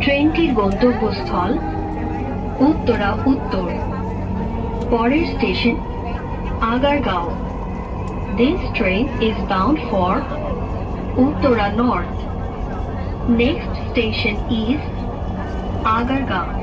ট্রেনটির গন্তব্যস্থল উত্তরা উত্তর পরের station Agargaon This train is bound for Uttara North. Next station is Agargaon.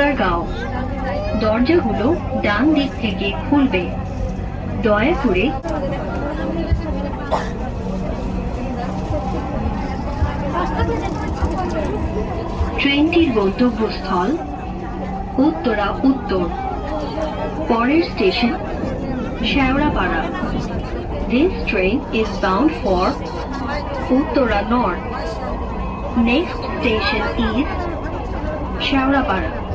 Agargaon দরজাগুলো ডান দিক থেকে খুলবে দয়া করে ট্রেনটির গন্তব্যস্থল উত্তরা উত্তর, পরের station Shewrapara This train is bound for Uttara North. Next station is Shaurapara.